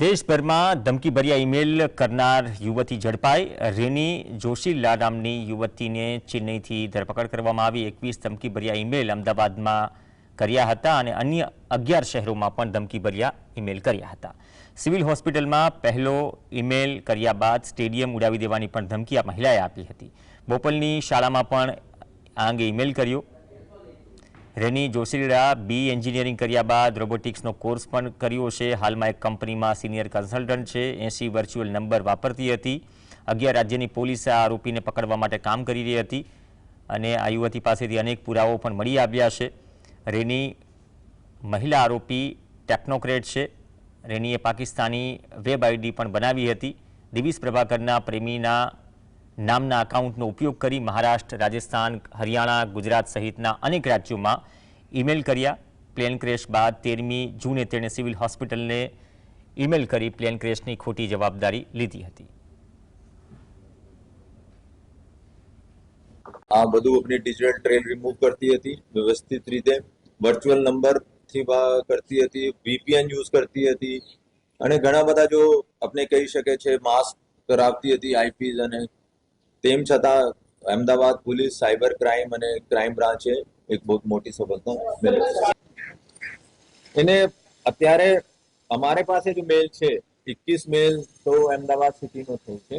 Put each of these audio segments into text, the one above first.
દેશભરમાં ધમકીભર્યા ઈમેલ કરનાર યુવતી ઝડપાઈ. રેની જોશીલા નામની યુવતીને ચેન્નઈથી ધરપકડ કરવામાં આવી. એકવીસ ધમકીભર્યા ઈમેલ અમદાવાદમાં કર્યા હતા અને અન્ય અગિયાર શહેરોમાં પણ ધમકીભર્યા ઈમેલ કર્યા હતા. સિવિલ હોસ્પિટલમાં પહેલો ઈમેલ કર્યા બાદ સ્ટેડિયમ ઉડાવી દેવાની પણ ધમકી આ મહિલાએ આપી હતી. બોપલની શાળામાં પણ આ અંગે ઈમેલ કર્યો. રેની જોશીલા બી એન્જિનિયરિંગ કર્યા બાદ રોબોટિક્સનો કોર્સ પણ કર્યો છે. હાલમાં એક કંપનીમાં સિનિયર કન્સલ્ટન્ટ છે. એસી વર્ચ્યુઅલ નંબર વાપરતી હતી. અગિયાર રાજ્યની પોલીસ આ આરોપીને પકડવા માટે કામ કરી રહી હતી અને આ યુવતી પાસેથી અનેક પુરાવો પણ મળી આવ્યા છે. રેની મહિલા આરોપી ટેકનોક્રેટ છે. રેનીએ પાકિસ્તાની વેબ આઈડી પણ બનાવી હતી. દિવિશ પ્રભાકરના પ્રેમીના નામના અકાઉન્ટનો ઉપયોગ કરી મહારાષ્ટ્ર, રાજસ્થાન, હરિયાણા, ગુજરાત સહિતના અનેક રાજ્યોમાં ઈમેલ કર્યા. પ્લેન ક્રેશ બાદ તેરમી જૂને તેણે સિવિલ હોસ્પિટલને ઈમેલ કરી પ્લેન ક્રેશની ખોટી જવાબદારી લીધી હતી. આ બધું આપણી ડિજિટલ ટ્રેલ રિમૂવ કરતી હતી, વ્યવસ્થિત રીતે. વર્ચ્યુઅલ નંબરથી કરતી હતી વીપીએન યુઝ કરતી હતી. અને ઘણા બધા જો આપણે કહી શકે છે માસ્ક કરાવતી હતી આઈપીઝ અને તેમ છતાં અમદાવાદ પોલીસ, સાયબર ક્રાઇમ અને ક્રાઇમ બ્રાન્ચે એક બહુ મોટી સફળતા મેળવી એને અત્યારે અમારે પાસે જે મેલ છે. એકવીસ મેલ તો અમદાવાદ સિટીનો થયો છે.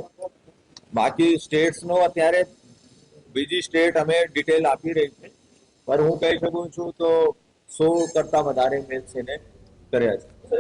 બાકી સ્ટેટ્સનો અત્યારે બીજી સ્ટેટ અમે ડિટેલ આપી રહી છે. પણ હું કહી શકું છું તો સો કરતા વધારે મેલ્સ એને કર્યા છે.